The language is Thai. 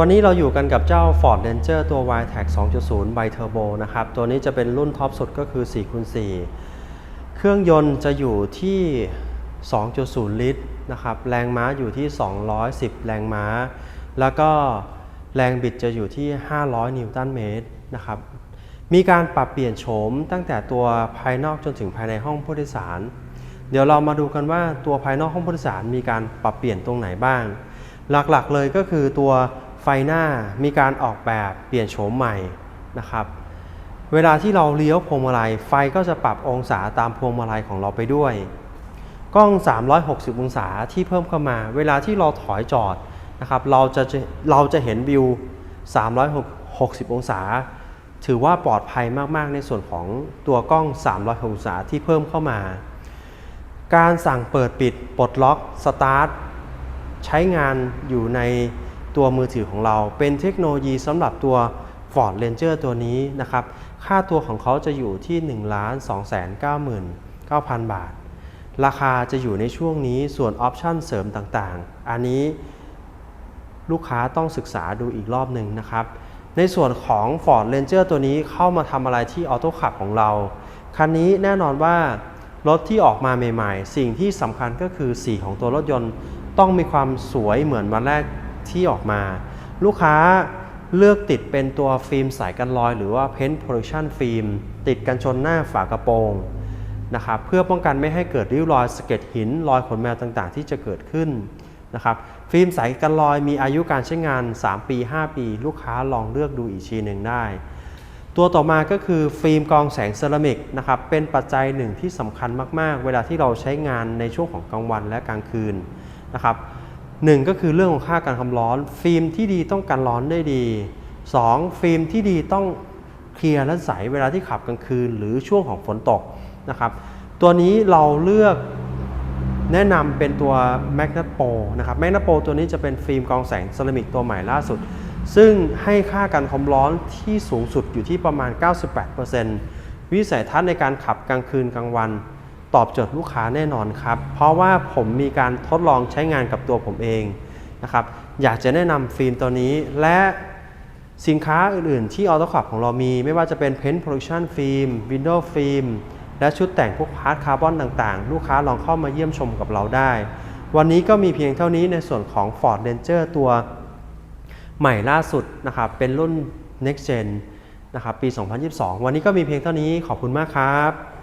วันนี้เราอยู่กันกับเจ้า Ford Ranger ตัว y t e c 2.0 Bi Turbo นะครับ ตัวนี้จะเป็นรุ่นท็อปสุดก็คือ4คูณ4เครื่องยนต์จะอยู่ที่ 2.0 ลิตรนะครับ แรงม้าอยู่ที่ 210 แรงม้า แล้วก็แรงบิดจะอยู่ที่ 500 นิวตันเมตรนะครับ มีการปรับเปลี่ยนโฉมตั้งแต่ตัวภายนอกจนถึงภายในห้องผู้โดยสาร เดี๋ยวเรามาดูกันว่าตัวภายนอกห้องผู้โดยสารมีการปรับเปลี่ยนตรงไหนบ้าง หลักๆเลยก็คือตัว ไฟหน้ามีการออกแบบเปลี่ยนโฉมใหม่นะครับเวลาที่เราเลี้ยวพวงมาลัยไฟก็จะปรับองศาตามพวงมาลัยของเราไปด้วย กล้อง 360 องศาที่เพิ่มเข้ามา เวลาที่เราถอยจอดนะครับเราจะเราจะเห็นวิว 360 องศา ถือว่าปลอดภัยมากๆ ในส่วนของตัวกล้อง 360 องศาที่เพิ่มเข้ามา การสั่งเปิดปิดปลดล็อกสตาร์ทใช้งานอยู่ใน ตัวมือถือของเรา เป็นเทคโนโลยีสำหรับตัว Ford Ranger ตัวนี้นะครับ ค่าตัวของเขาจะอยู่ที่ 1 2 9 9 0 0 0 บาท ราคาจะอยู่ในช่วงนี้ส่วนออปชั่นเสริมต่างๆ อันนี้ลูกค้าต้องศึกษาดูอีกรอบหนึ่งนะครับ ในส่วนของ Ford Ranger ตัวนี้เข้ามาทำอะไรที่ออโต้ขับของเรา คันนี้แน่นอนว่ารถที่ออกมาใหม่ ๆ สิ่งที่สำคัญก็คือสีของตัวรถยนต์ต้องมีความสวยเหมือนวันแรก ที่ออกมา ลูกค้าเลือกติดเป็นตัวฟิล์มสายกันรอย หรือว่า Paint Protection Film ติดกันชนหน้าฝากระโปรงนะครับเพื่อป้องกันไม่ให้เกิดริ้วรอยสะเก็ดหิน รอยขนแมวต่างๆ ที่จะเกิดขึ้นนะครับฟิล์มสายกันรอยมีอายุการใช้งาน 3 ปี 5 ปี ลูกค้าลองเลือกดูอีกทีหนึ่งได้ ตัวต่อมาก็คือฟิล์มกองแสงเซรามิกนะครับเป็นปัจจัยหนึ่งที่สำคัญมากๆ เวลาที่เราใช้งานในช่วงของกลางวันและกลางคืนนะครับ หนึ่งก็คือเรื่องของค่าการความร้อน ฟิล์มที่ดีต้องกันร้อนได้ดี 2. ฟิล์มที่ดีต้องเคลียร์และใสเวลาที่ขับกลางคืน หรือช่วงของฝนตกนะครับ ตัวนี้เราเลือกแนะนำเป็นตัว Magnum Pro นะครับ Magnum Pro ตัวนี้จะเป็นฟิล์มกองแสงเซรามิกตัวใหม่ล่าสุด ซึ่งให้ค่ากันความร้อนที่สูงสุดอยู่ที่ประมาณ 98%วิสัยทัศน์ในการขับกลางคืนกลางวัน ตอบโจทย์ลูกค้าแน่นอนครับ เพราะว่าผมมีการทดลองใช้งานกับตัวผมเองนะครับ อยากจะแนะนำฟิล์มตัวนี้และสินค้าอื่นๆ ที่ออโต้ขับของเรามี ไม่ว่าจะเป็น Paint Protection Film Window Film และชุดแต่งพวกพาร์ทคาร์บอนต่างๆ ลูกค้าลองเข้ามาเยี่ยมชมกับเราได้ วันนี้ก็มีเพียงเท่านี้ในส่วนของ Ford Ranger ตัวใหม่ล่าสุดนะครับ เป็นรุ่น Next Gen นะครับ ปี 2022 วันนี้ก็มีเพียงเท่านี้ขอบคุณมากครับ